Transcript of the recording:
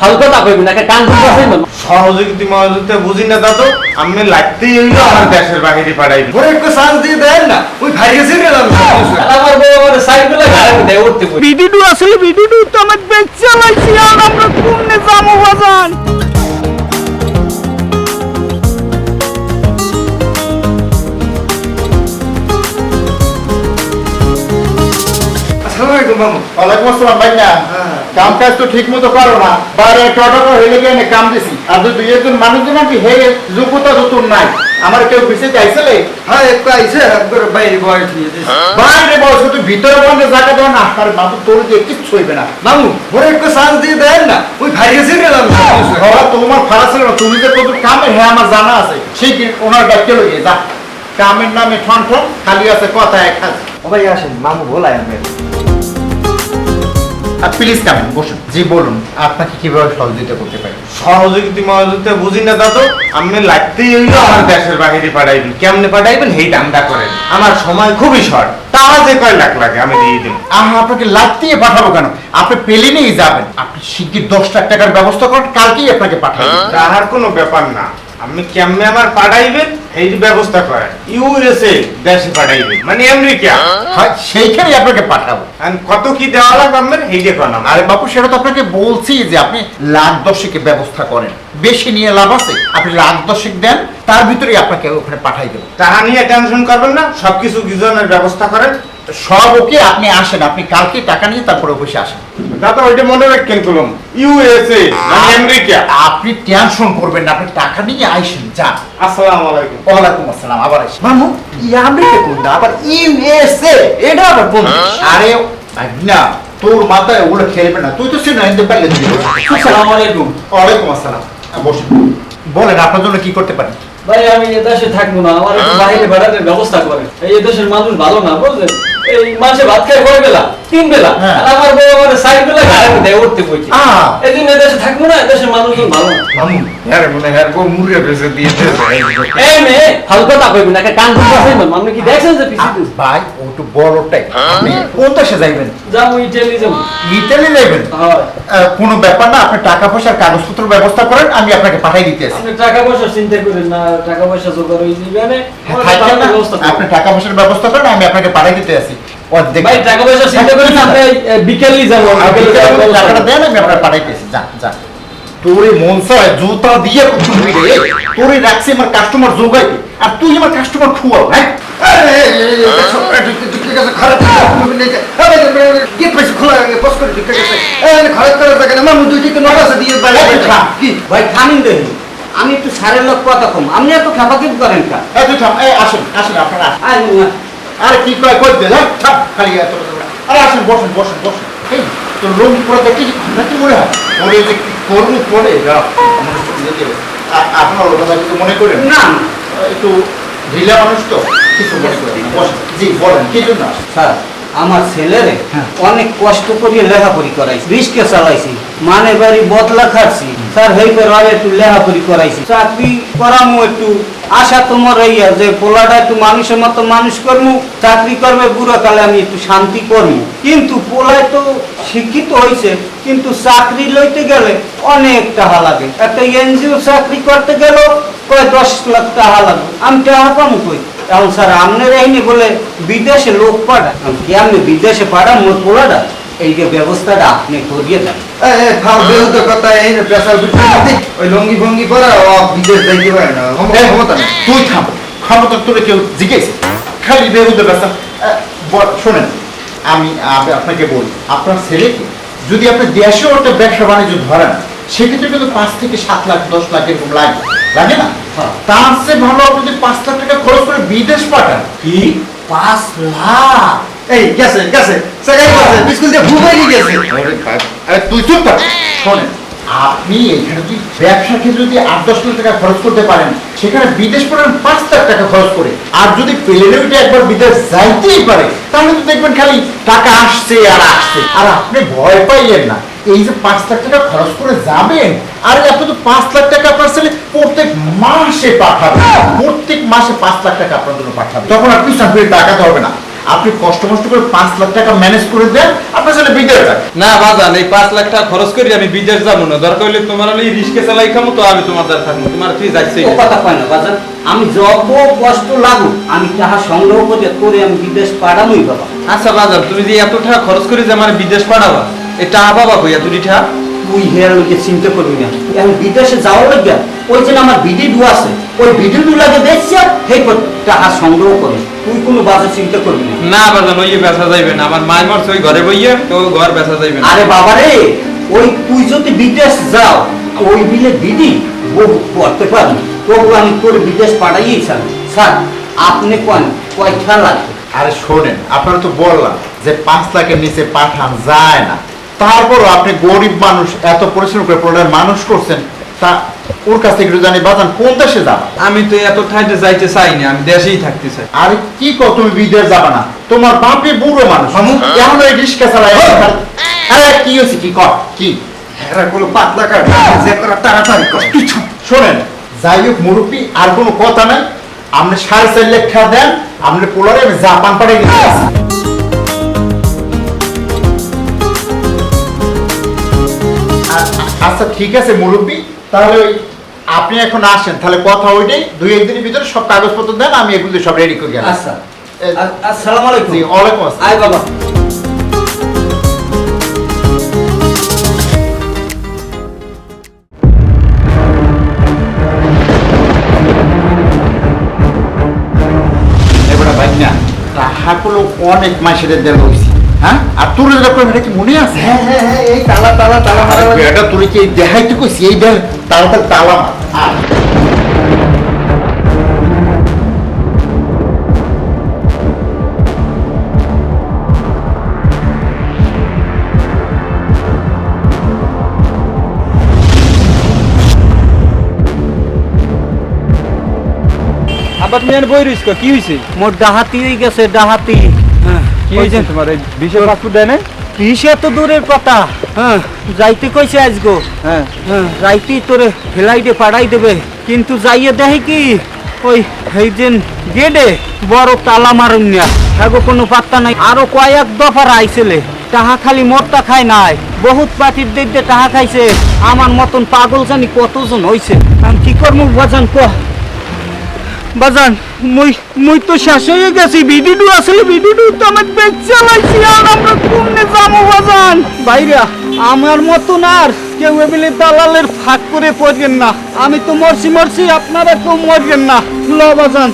ফালতু কথা কইবি না কান করতেছেন সহযোগিতা মহযোগিতা বুঝি না দাদু আমি লাগতেই হইল আমার দেশের বাহিরে পাঠাইবি ওরে একটু চান্স দিয়ে দেন না ওই ভাইরাসে গেলাম আমার বউ আমার সাইকেল গাড়ি দেয় উঠতে কই ভিডিওটো আসলে ভিডিওটো তো আমার বেচ চালাইছি আর আমরা কোনে যাব বাজান? আসসালামু আলাইকুম মামু। ওয়ালাইকুম আসসালাম ভাই না হ্যাঁ। কাম কাজ তো ঠিক মতো করো না। বাইরে টোটো হইলে গিয়ে কাম দিছি। আর দুই একজন নাকি হে যোগ্যতা তো নাই। আমার কেউ হ্যাঁ একটু আইসে একবার বাইরে বয়স দিয়ে দিয়েছে বাইরে বস তুই ভিতরে বন্ধে জায়গা না। আর বাবু তোর দিয়ে কিচ্ছু হইবে না। মামু ওরে একটু দিয়ে দেন না। ওই তোমার ফারা ছিল না। তুমি যে কত কামের হ্যাঁ আমার জানা আছে। সেই ওনার ডাক্তে লইয়ে যা। কামের নামে ঠন ঠন খালি আছে কথা এক হাজ ও ভাই আসেন। মামু বলাই আমি প্লিজ কামেন বসুন। জি বলুন আপনাকে কীভাবে সহযোগিতা করতে পারি? সহযোগিতা মহযোগিতা বুঝি না দাদু? আমি লাগতেই হইল আমার দেশের বাহিরে পাঠাইবি কেমনে পাঠাইবেন? এই দামটা করেন। আমার সময় খুবই শর্ট তারা যে কয় লাখ লাগে আমি দিয়ে দিন আমি আপনাকে দিয়ে পাঠাবো কেন? আপনি প্লেনেই যাবেন। আপনি শিগগির দশ লাখ টাকার ব্যবস্থা করেন কালকেই আপনাকে পাঠাবো। তাহার কোনো ব্যাপার না। আপনি কেমনে আমার পাঠাইবেন? এই ব্যবস্থা করেন। ইউএসএ দেশে পাঠাইবেন। মানে আমেরিকা। হয়। সেইখানেই আপনাকে পাঠাবো। And কত কি দেওয়া লাগবে আপনার? এই দেখুন আমার। আরে বাপু সেটা তো আপনাকে বলছি যে আপনি লাখ দশেকে ব্যবস্থা করেন। বেশি নিয়ে লাভ আছে? আপনি লাখ দশেক দেন তার ভিতরেই আপনাকে ওখানে পাঠাই দেবো। টাকা নিয়ে টেনশন করবেন না সবকিছু গিজনের ব্যবস্থা করেন। সব ওকে আপনি আসেন আপনি কালকে টাকা নিয়ে তারপরে আসেন। দাদা ওইটা মনে রাখেন কলম ইউএসএ মানে আমেরিকা? আপনি টেনশন করবেন না আপনি টাকা নিয়ে আইসেন যান। আসসালামু আলাইকুম। ওয়ালাইকুম আসসালাম আবার আসেন। মামু ই আমেরিকা কোনটা আবার ইউএসএ এটা আবার কোন আরে না তোর মাথায় ওগুলো খেলবে না তুই তো সে না পারলে তুই আসসালামু আলাইকুম। ওয়ালাইকুম আসসালাম। হ্যাঁ, বসুন। বলেন আপনার জন্য কি করতে পারি? ভাই আমি এদেশে থাকব না আমার বাইরে বেড়ানোর ব্যবস্থা করেন। এই দেশের মানুষ ভালো না বুঝলেন? এই মাসে ভাত খায় কয় বেলা তিন বেলা হ্যাঁ। আর আমার বউ আমার সাইকেল গাড়ি দেয় উঠতে কই এই জন্য দেশে থাকব না এ মানুষজন ভালো মামু হ্যাঁ মনে হয় মুড়ে এই কইবি না কান করতেছেন আপনি কি দেখছেন যে পিছিয়ে ভাই ও তো বড়টাই আপনি কোন দেশে যাইবেন? যাব ইটালি যাব। ইতালি যাইবেন? কোনো ব্যাপার না আপনি টাকা পয়সার কাগজপত্র ব্যবস্থা করেন আমি আপনাকে পাঠাই দিতে আপনি টাকা পয়সা চিন্তা করেন না টাকা পয়সা জোগাড় হয়ে যাবে হ্যাঁ, থাকবেন না? আপনি টাকা পয়সার ব্যবস্থা করেন আমি আপনাকে পাঠাই দিতে আছি অর্ধেক ভাই টাকা পয়সা চিন্তা করেন না বিকেলই যাব আপনি টাকাটা দেন আমি আপনার পাঠাইতেছি। যান যান তোরে মন চায় জুতা দিয়ে খুবই রে তোরে রাখছি আমার কাস্টমার আর তুই আমার কাস্টমার খুয়াও হ্যাঁ? আমি একটু সারের লোক কথা কম। আপনি এত করেন কা এই আসেন আসেন আপনারা। আর কি কয় কই দে হ্যাঁ খালি এত আরে আসেন বসেন বসেন বসেন। এই তোর রুম পুরো দেখি নাকি মনে হয়? মনে যে কি করব পরে? আপনার কথা কিছু মনে করেন? না একটু ঢিলা মানুষ তো কিছু মনে করেন জি বলেন কি জন্য? স্যার আমার ছেলেরে অনেক কষ্ট করিয়ে লেখাপড়ি করাইছি। রিস্কে চালাইছি। মানে বাড়ি বদলা খাচ্ছি। স্যার হেই করে আর একটু লেখাপড়ি করাইছি। চাকরি করামু একটু। আশা তোমার ইয়া যে পোলাটা একটু মানুষের মতো মানুষ করমু চাকরি করবে বুড়ো কালে আমি একটু শান্তি করমু। কিন্তু পোলায় তো শিক্ষিত হয়েছে কিন্তু চাকরি লইতে গেলে অনেক টাকা লাগে। একটা এনজিও চাকরি করতে গেল কয় দশ লাখ টাকা লাগবে আমি টাকা পাবো কই? স্যার আপনার বলে বিদেশে লোক পাঠায় এখন কি আপনি বিদেশে পাঠান মোট পোলাটা এই যে ব্যবস্থাটা আপনি করিয়ে দেন। কথা এই প্রেসার ওই লঙ্গি ভঙ্গি পরা ও বিদেশ যাইতে পারে না। ক্ষমতা নেই। তুই থাম। ক্ষমতা তোরে কেউ জিজ্ঞেস। খালি বেহুদে ব্যস্ত শোনেন আমি আপনাকে বলি আপনার ছেলেকে যদি আপনি দেশে ওটা ব্যবসা বাণিজ্য ধরেন সেক্ষেত্রে কিন্তু পাঁচ থেকে সাত লাখ দশ লাখ এরকম লাগে। লাগে না? তার চেয়ে ভালো আপনি যদি পাঁচ লাখ বিদেশ পাঠান। কি? পাঁচ লাখ। এই গেছে গেছে। সেটাই গেছে স্কুল দিয়ে ভুবাই গেছে। আরে তুই চুপ কর শোনেন আপনি এখানে যদি ব্যবসা ক্ষেত্রে যদি আট দশ লাখ টাকা খরচ করতে পারেন সেখানে বিদেশ পড়েন পাঁচ লাখ টাকা খরচ করে। আর যদি প্লেনে উঠে একবার বিদেশ যাইতেই পারে তাহলে তো দেখবেন খালি টাকা আসছে আর আসছে। আর আপনি ভয় পাইলেন না। এই যে পাঁচ লাখ টাকা খরচ করে যাবেন আর এত তো পাঁচ লাখ টাকা আপনার ছেলে প্রত্যেক মাসে পাঠাবে। প্রত্যেক মাসে পাঁচ লাখ টাকা আপনার জন্য পাঠাবে। তখন আর পিছন ফিরে টাকাতে হবে না। আপনি কষ্ট মষ্ট করে পাঁচ লাখ টাকা ম্যানেজ করে দেন আপনার ছেলে বিদেশ না বাজান এই পাঁচ লাখ টাকা খরচ করি আমি বিদেশ যাব না। দরকার হলে তোমার হলে রিস্কে চালাই খামো তো আমি তোমার দ্বারা থাকব। তোমার তুই যাচ্ছি ও কথা কয় না বাজান আমি যত কষ্ট লাগুক আমি তাহা সংগ্রহ করে করে আমি বিদেশ পাঠানোই বাবা। আচ্ছা বাজার তুমি যে এত টাকা খরচ করে যে আমার বিদেশ পাঠাবা? এই টাকা পাবা কই তুই হেয়ার লোকে চিন্তা করবি না। এখন বিদেশে যাওয়ার লাগে ওই যে আমার বিডি ডু আছে ওই বিডি ডু লাগে সেই টাকা সংগ্রহ করে। তুই কোনো বাজে চিন্তা করবি না। না বাজান ওই বেচা যাইবে না। আমার মরছে ওই ঘরে বইয়ে তো ঘর বেচা যাইবে না। আরে বাবা রে ওই তুই যদি বিদেশ যাও ওই বিলে বিডি বহু করতে পারবি। তবু আমি তোর বিদেশ পাঠাইই স্যার স্যার আপনি কোন কয়টা লাগবে? আরে শোনেন আপনারা তো বললাম যে পাঁচ লাখের নিচে পাঠান যায় না। তারপরও আপনি গরিব মানুষ এত পরিশ্রম করে পড়ার মানুষ করছেন তা ওর কাছ থেকে জানি বাজান কোন দেশে যাবা? আমি তো এত ঠাইতে যাইতে চাই না আমি দেশেই থাকতে চাই। আরে কি কর তুমি বিদেশ যাবা না। তোমার বাপে বুড়ো মানুষ। এমন ওই রিক্সা চালায় আরে কি হয়েছে? কি কর? কি? এরা কোনো পাতলা কাট যে করা তাড়াতাড়ি কর। কিছু শোনেন যাই হোক মুরব্বী আর কোনো কথা নাই। আপনি সাড়ে চার লাখ দেন আপনি পোলারে আমি জাপান পাঠিয়ে দিতে আচ্ছা ঠিক আছে মুরব্বী। তাহলে ওই আপনি এখন আসেন। তাহলে কথা ওইটাই দুই একদিনের ভিতরে সব কাগজপত্র দেন আমি এগুলো সব রেডি করে আচ্ছা। আসসালামু আলাইকুম। ওয়ালাইকুম আসসালাম। আয় বাবা। টাকাগুলো অনেক মাসের দেওয়া হয়েছে হ্যাঁ? আর তোর এরকম এটা কি মনে আছে? হ্যাঁ হ্যাঁ হ্যাঁ এই তালা তালা তালা মারা আরে বেটা তুই কি এই দেখাইতে কইছি? এই দেখ তাড়াতাড়ি তালা মার। আয়। আবার তুমি আর বই রইছ কি হইছে? মোর ডাহাতি হয়ে গেছে ডাহাতি। হ্যাঁ, কি তোমার এই পাসপোর্ট দেয় না তো দূরের কথা। হ্যাঁ। যাইতে কইছে আজগো। হ্যাঁ। হ্যাঁ যাইতেই তোরে ফেলাইডে পাড়াই দেবে। কিন্তু যাইয়ে দেখে কি? ওই এই যে গেডে বড় তালা মারুন না এগো কোনো পাত্তা নাই। আরও কয়েক দফার আইছিলে তাহা খালি মোরটা খায় নাই। বহুত পার্টির দেখতে তাহা খাইছে। আমার মতন পাগল জানি কতজন হইছে। আমি কি করব বাজান ক বাজান, মুই মুই তো শেষ হয়ে গেছি ভিডিও আসলে ভিডিও তো আমার বেগ চালাইছি, আর আমরা কোনে যাব বাজান? ভাইরা, আমার মতন আর কেউ এবিলে দালালের ফাঁক করে পড়বেন না। আমি তো মরছি মরছি, আপনারা কেউ মরবেন না। ল বাজান।